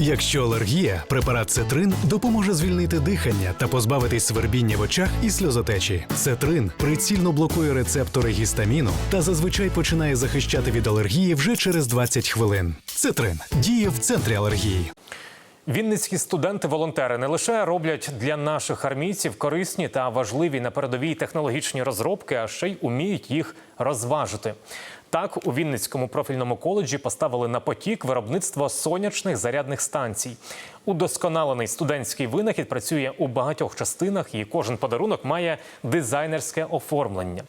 Якщо алергія, препарат Цетрин допоможе звільнити дихання та позбавитись свербіння в очах і сльозотечі. Цетрин прицільно блокує рецептори гістаміну та зазвичай починає захищати від алергії вже через 20 хвилин. Цетрин діє в центрі алергії. Вінницькі студенти-волонтери не лише роблять для наших армійців корисні та важливі на передовій технологічні розробки, а ще й уміють їх розважити. Так, у Вінницькому профільному коледжі поставили на потік виробництво сонячних зарядних станцій. Удосконалений студентський винахід працює у багатьох частинах, і кожен подарунок має дизайнерське оформлення.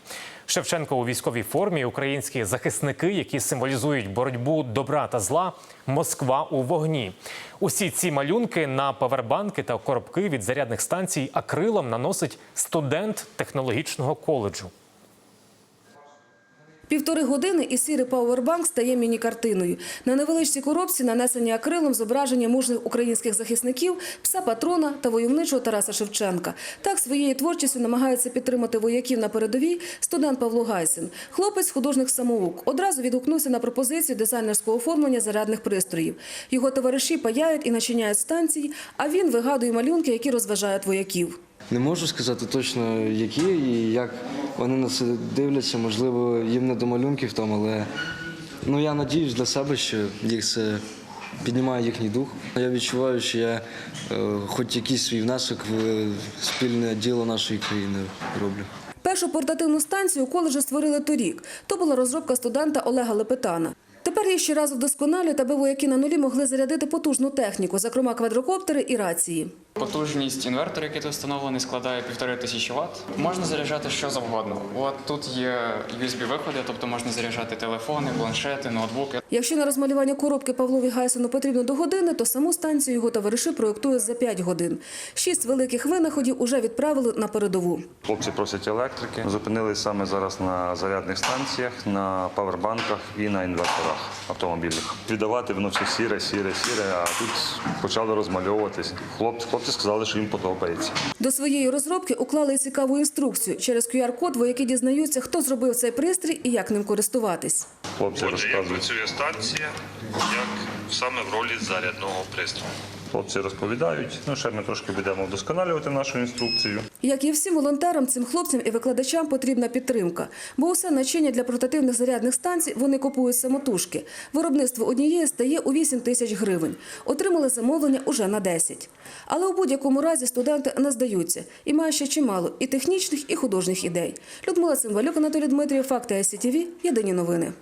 Шевченко у військовій формі, українські захисники, які символізують боротьбу добра та зла, Москва у вогні. Усі ці малюнки на павербанки та коробки від зарядних станцій акрилом наносить студент технологічного коледжу. Півтори години і сірий пауербанк стає міні-картиною. На невеличкій коробці нанесені акрилом зображення мужних українських захисників, пса патрона та войовничого Тараса Шевченка. Так своєю творчістю намагається підтримати вояків на передовій студент Павло Гайсин. Хлопець художник самоук. Одразу відгукнувся на пропозицію дизайнерського оформлення зарядних пристроїв. Його товариші паяють і начиняють станції, а він вигадує малюнки, які розважають вояків. Не можу сказати точно, які і як вони на це дивляться. Можливо, їм не до малюнків там, але ну я надіюсь для себе, що їх це піднімає їхній дух. Я відчуваю, що я е, хоч якийсь свій внесок в спільне діло нашої країни роблю. Першу портативну станцію коледжі створили торік. То була розробка студента Олега Лепетана. Тепер її ще раз вдосконалюють, аби вояки на нулі могли зарядити потужну техніку, зокрема квадрокоптери і рації. Потужність інвертора, який тут встановлений, складає півтори тисячі Вт. Можна заряджати що завгодно. От тут є USB-виходи, тобто можна заряджати телефони, планшети, ноутбуки. Якщо на розмалювання коробки Павлові Гайсену потрібно до години, то саму станцію його товариші проєктують за 5 годин. Шість великих винаходів уже відправили на передову. Хлопці просять електрики. Зупинились саме зараз на зарядних станціях, на павербанках і на інверторах автомобільних. Віддавати воно все сіре, сіре, сіре, а тут почали розмальовуватись. Хлопці, хлопці сказали, що їм подобається. До своєї розробки уклали цікаву інструкцію. Через QR-код вояки дізнаються, хто зробив цей пристрій і як ним користуватись. Хлопці розказують. працює станція, як саме в ролі зарядного пристрою. Хлопці розповідають. Ну ще ми трошки будемо вдосконалювати нашу інструкцію. Як і всім волонтерам, цим хлопцям і викладачам потрібна підтримка, бо усе начиння для портативних зарядних станцій вони купують самотужки. Виробництво однієї стає у 8 тисяч гривень. Отримали замовлення уже на 10. Але у будь-якому разі студенти не здаються і мають ще чимало і технічних, і художніх ідей. Людмила Цимбалюк, Анатолій Дмитрів, Факти СІТВ. Єдині новини.